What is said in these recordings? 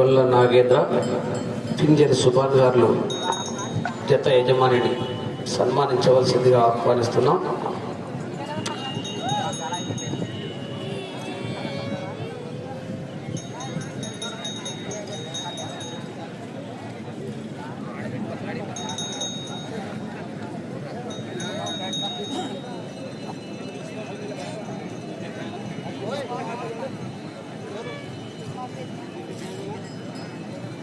గొల్ల నాగేంద్ర పింజరి సుభాన్ గారు జత యజమానిని సన్మానించవలసిందిగా ఆహ్వానిస్తున్నాం.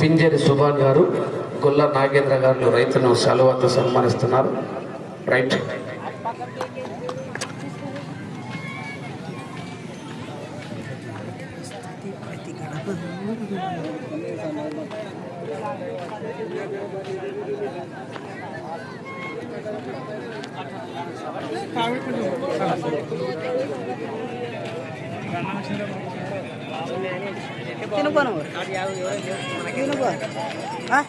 పింజరి సుభాన్ గారు గొల్ల నాగేంద్ర గారు రైతును సెలవుతో సన్మానిస్తున్నారు. రైట్. తినుకో. ఆ?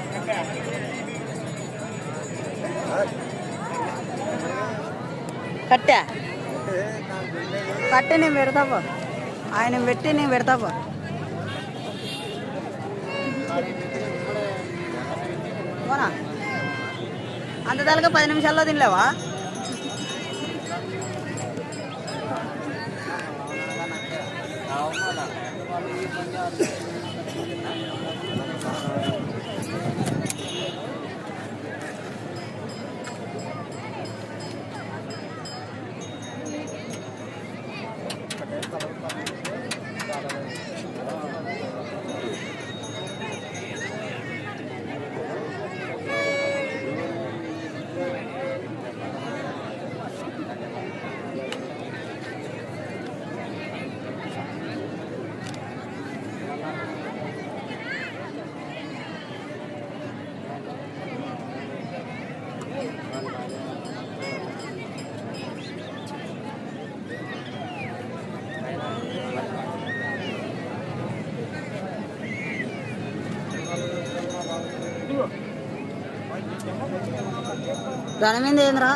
కట్టా. కట్టి నేను పెడతాపో. ఆయన పెట్టి నేను పెడతాపో. పోనా? అంత తలగా పది నిమిషాల్లో తినలేవా? वाले ये बन जाते हैं మీద ఏంద్రా?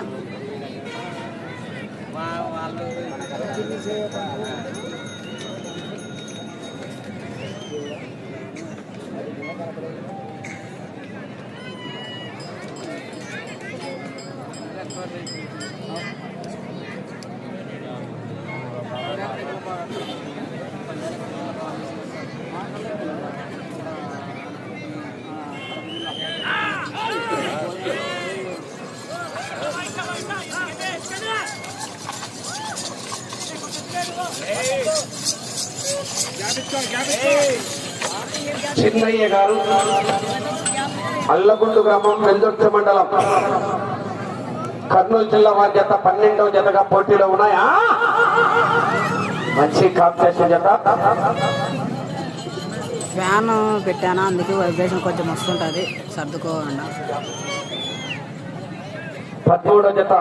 చిన్నయ్య గారు అల్లగుండు గ్రామం వెల్దొర్తి మండలం. కర్నూలు జిల్లా వారి జత పన్నెండవ జతగా పోటీలో ఉన్నాయా? మంచి కాంపిటీషన్ జత. ఫ్యాన్ పెట్టాను? అందుకే వైబ్రేషన్ కొంచెం వస్తుంటుంది. సర్దుకోకుండా. పదమూడో జత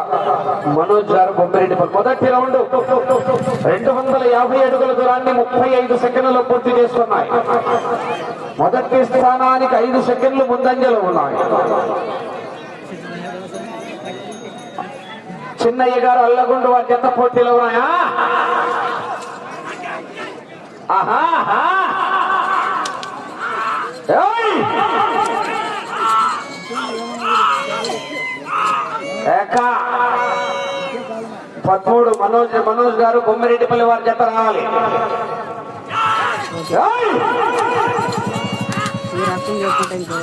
మనోజ్ గారు బొమ్మిరెడ్డి మొదటి రౌండ్. రెండు వందల యాభై అడుగుల దూరాన్ని ముప్పై ఐదు సెకండ్లలో పూర్తి చేస్తున్నాయి. మొదటి స్థానానికి ఐదు సెకండ్లు ముందంజలో ఉన్నాయి. చిన్నయ్య గారు అల్లగుండు వారి జత పోటీలో ఉన్నాయా? ఆహా. పదమూడు మనోజ్ మనోజ్ గారు బొమ్మిరెడ్డిపల్లి వారి జత రావాలి. ఈ రకం ఇంకో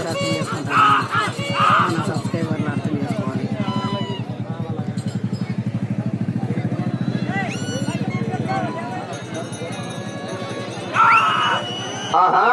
సబ్స్క్రైబర్లు అర్థం చేసుకోవాలి. ఆహా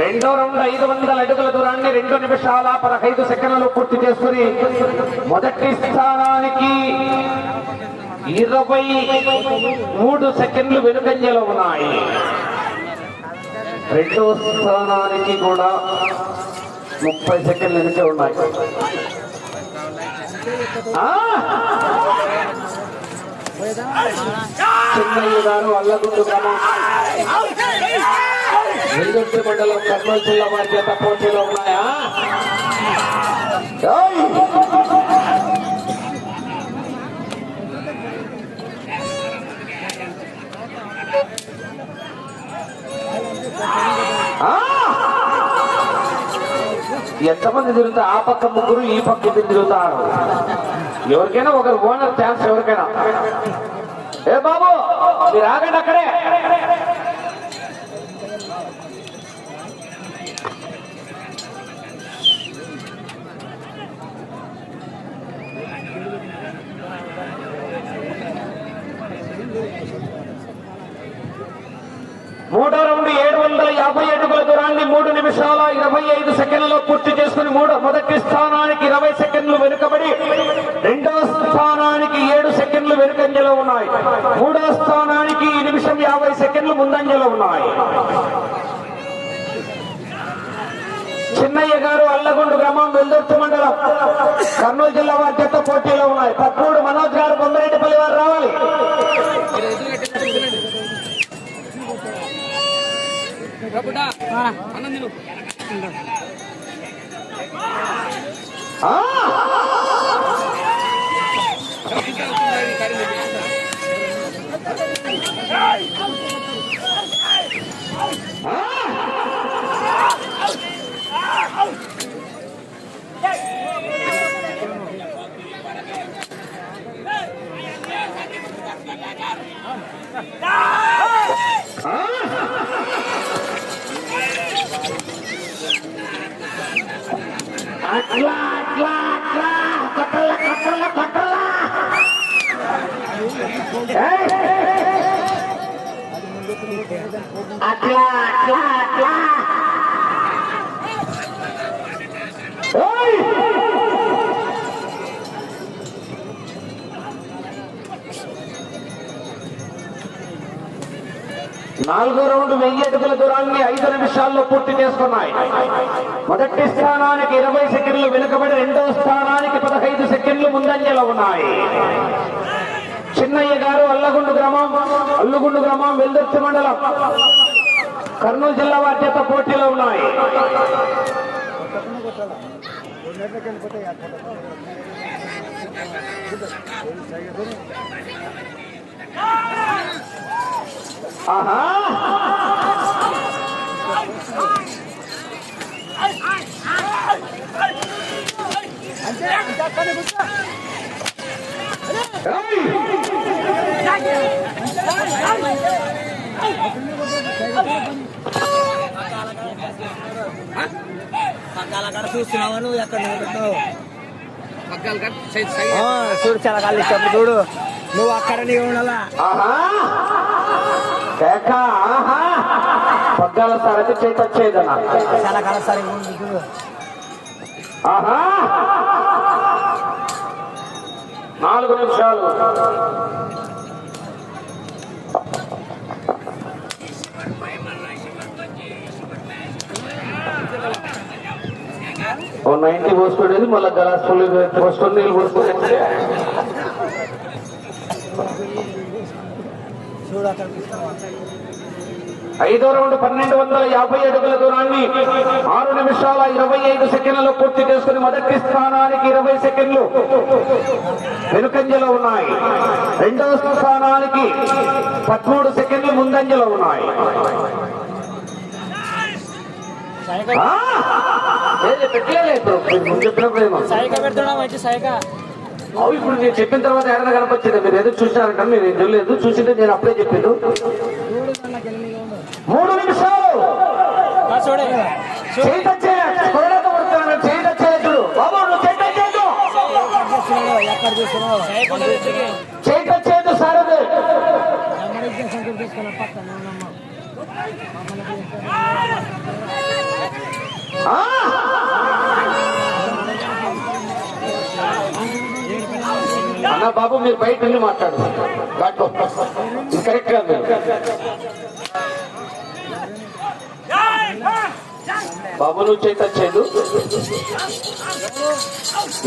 రెండో రౌండ్ ఐదు వందల అడుగుల దూరాన్ని రెండు నిమిషాల పదహైదు సెకండ్లు పూర్తి చేసుకుని మొదటి స్థానానికి ఇరవై మూడు సెకండ్లు వెనుకంజలో ఉన్నాయి. రెండో స్థానానికి కూడా ముప్పై సెకండ్లు వెనుకే ఉన్నాయి. చిన్నయ్య గారు అల్లగుండు గ్రామం. మండలం కర్నూలు జిల్లా వారి చేత పోటీలో ఉన్నాయా? ఎంతమంది తిరుగుతా? ఆ పక్క ముగ్గురు ఈ పక్క ఇద్దరు తిరుగుతారు. ఎవరికైనా ఒకరు ఓనర్ థ్యాంక్స్ ఎవరికైనా. ఏ బాబు మీరు ఆగండి అక్కడే. మూడో రౌండ్ ఏడు వందల యాభై అడుగుల దూరాన్ని మూడు నిమిషాల ఇరవై ఐదు సెకండ్లలో పూర్తి చేసుకుని మూడు మొదటి స్థానానికి ఇరవై సెకండ్లు వెనుకబడి రెండవ స్థానానికి ఏడు సెకండ్లు వెనుకంజలో ఉన్నాయి. మూడవ స్థానానికి ఈ నిమిషం యాభై సెకండ్లు ముందంజలో ఉన్నాయి. చిన్నయ్య గారు అల్లగొండ గ్రామం వెల్దుర్తి మండలం కర్నూలు జిల్లా వారి జత పోటీలో ఉన్నాయి. నాలుగో రౌండ్ వెయ్యి అడుగుల దూరాన్ని ఐదు నిమిషాల్లో పూర్తి చేసుకున్నాయి. మొదటి స్థానానికి ఇరవై సెకండ్లు వెనుకబడి రెండవ స్థానానికి పదహైదు సెకండ్లు ముందంజలో ఉన్నాయి. చిన్నయ్య గారు అల్లగుండు గ్రామం అల్లుగుండు గ్రామం వెల్దుర్తి మండలం కర్నూలు జిల్లా వారి చేత పోటీలో ఉన్నాయి. ఆహా ఏయ్! పక్కాల కాడ చూస్తున్నావా నువ్వు ఎక్కడ నిలబెట్టావు పగ్గాలు కట్ సైజ్ సైజ్ ఆ, చూడు చాలా కాళ్ళు ఇచ్చేప్పుడు చూడు. నువ్వు అక్కడ నీవు ఉండాలా? ఆహా. కేక ఆహా. పగ్గాల సరది చేతొచ్చేదనా చాలా కాలం సరే చూడు. ఆహా. నాలుగు నిమిషాలు. ఓ నైన్టీ పోసుకునేది మళ్ళీ గలాస్ ఫుల్ పోసుకొని నీళ్ళు పోసుకునేది ఐదో రౌండ్ పన్నెండు వందల యాభై అడుగుల దూరాన్ని ఆరు నిమిషాల ఇరవై ఐదు సెకండ్లలో పూర్తి చేసుకుని మొదటి స్థానానికి ఇరవై సెకండ్లు వెనుకంజలో ఉన్నాయి. రెండవ స్థానానికి పదమూడు సెకండ్లు ముందంజలో ఉన్నాయి. అవు ఇప్పుడు నేను చెప్పిన తర్వాత ఏడన కనపచ్చింది మీరు ఏదో చూసారంట నేను ఏం తెలియదు చూసింటే నేను అప్పుడే చెప్పిండు. మూడు నిమిషాలు. ఎక్కడ సైకిల్ చేయటచ్చేదు సారదు! అన్న బాబు మీరు బయట నుండి మాట్లాడు కరెక్ట్గా బాబు నువ్వు చేత చేదు.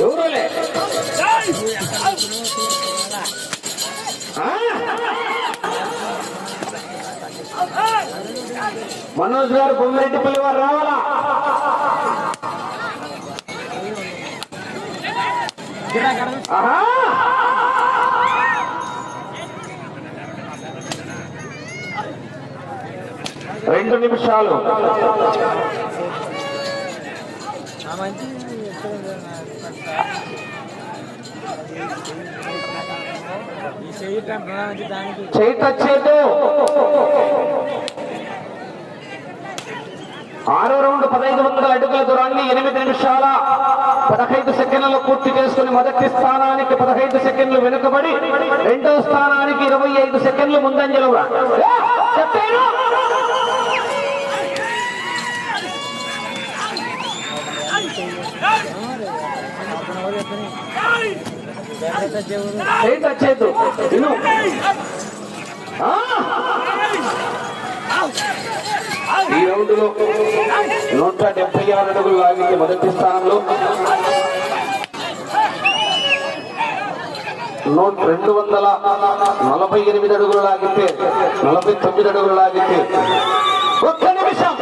ఎవరు లే? మనోజ్ గారు బొమ్మిరెడ్డిపల్లి వారు రావాలా! రెండు నిమిషాలు. చెయ్యి దానికి చేతచ్చేదు ఆరో రౌండ్ పదహైదు వందల అడుగుల దూరాన్ని ఎనిమిది నిమిషాల పదహైదు సెకండ్లలో పూర్తి చేసుకుని మొదటి స్థానానికి పదహైదు సెకండ్లు వెనుకబడి రెండో స్థానానికి ఇరవై ఐదు సెకండ్లు ముందంజలో ఉన్నారు. ఈ రౌండ్లో నూట డెబ్బై ఆరు అడుగులు లాగితే మొదటి స్థానంలో నూట రెండు వందల నలభై ఎనిమిది అడుగులు లాగితే నలభై తొమ్మిది అడుగులు లాగితే ఒక్క నిమిషం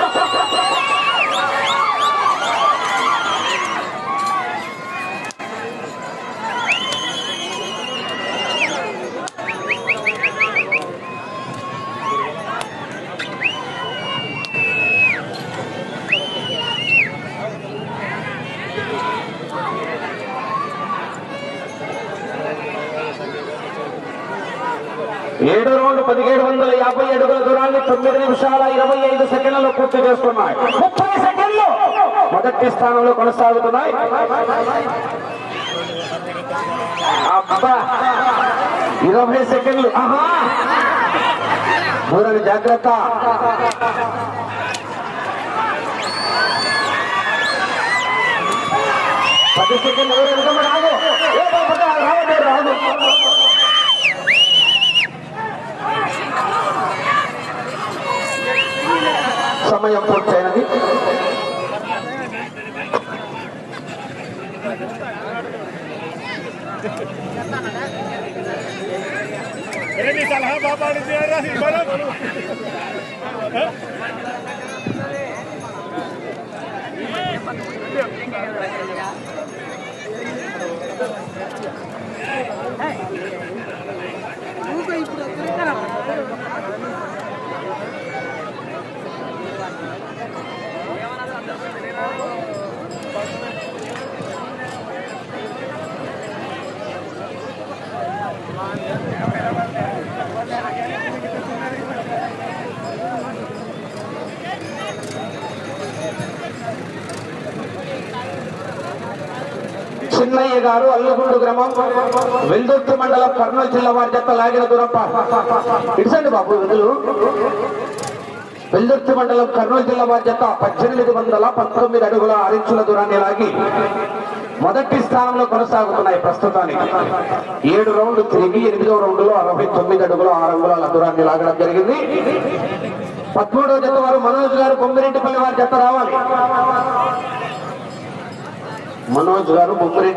ఏడు రౌండ్ పదిహేడు వందల యాభై అడుగుల తొమ్మిది నిమిషాల ఇరవై ఐదు సెకండ్లు పూర్తి చేస్తున్నాయి ముప్పై సెకండ్లు మొదటి స్థానంలో కొనసాగుతున్నాయి అబ్బా ఇరవై సెకండ్లు ఆహా దూరాన్ని జాగ్రత్త పది సెకండ్లు రాదు వెనుకమ్మ రాదు ఏ బాబు, రావద్దు రాదు సమయం పూర్తయినది గారు అల్లగుండు గ్రామం వెల్దుర్తి మండలం కర్నూలు జిల్లా వారి చెత్త లాగిన దూరం ఇడిసండి బాబు విధులు వెల్దుర్తి మండలం కర్నూలు జిల్లా వారి చెత్త పద్దెనిమిది వందల పంతొమ్మిది అడుగుల ఆరించుల దూరాన్ని లాగి మొదటి స్థానంలో కొనసాగుతున్నాయి ప్రస్తుతానికి. ఏడు రౌండ్లు తిరిగి ఎనిమిదో రౌండ్లో అరవై తొమ్మిది అడుగులు ఆరు అంగుళాల దూరాన్ని లాగడం జరిగింది. పదమూడవ జత వారు మనోజ్ గారు బొమ్మిరెడ్డిపల్లి వారి జత రావాలి. మనోజ్ గారు బొమ్మిరెడ్డి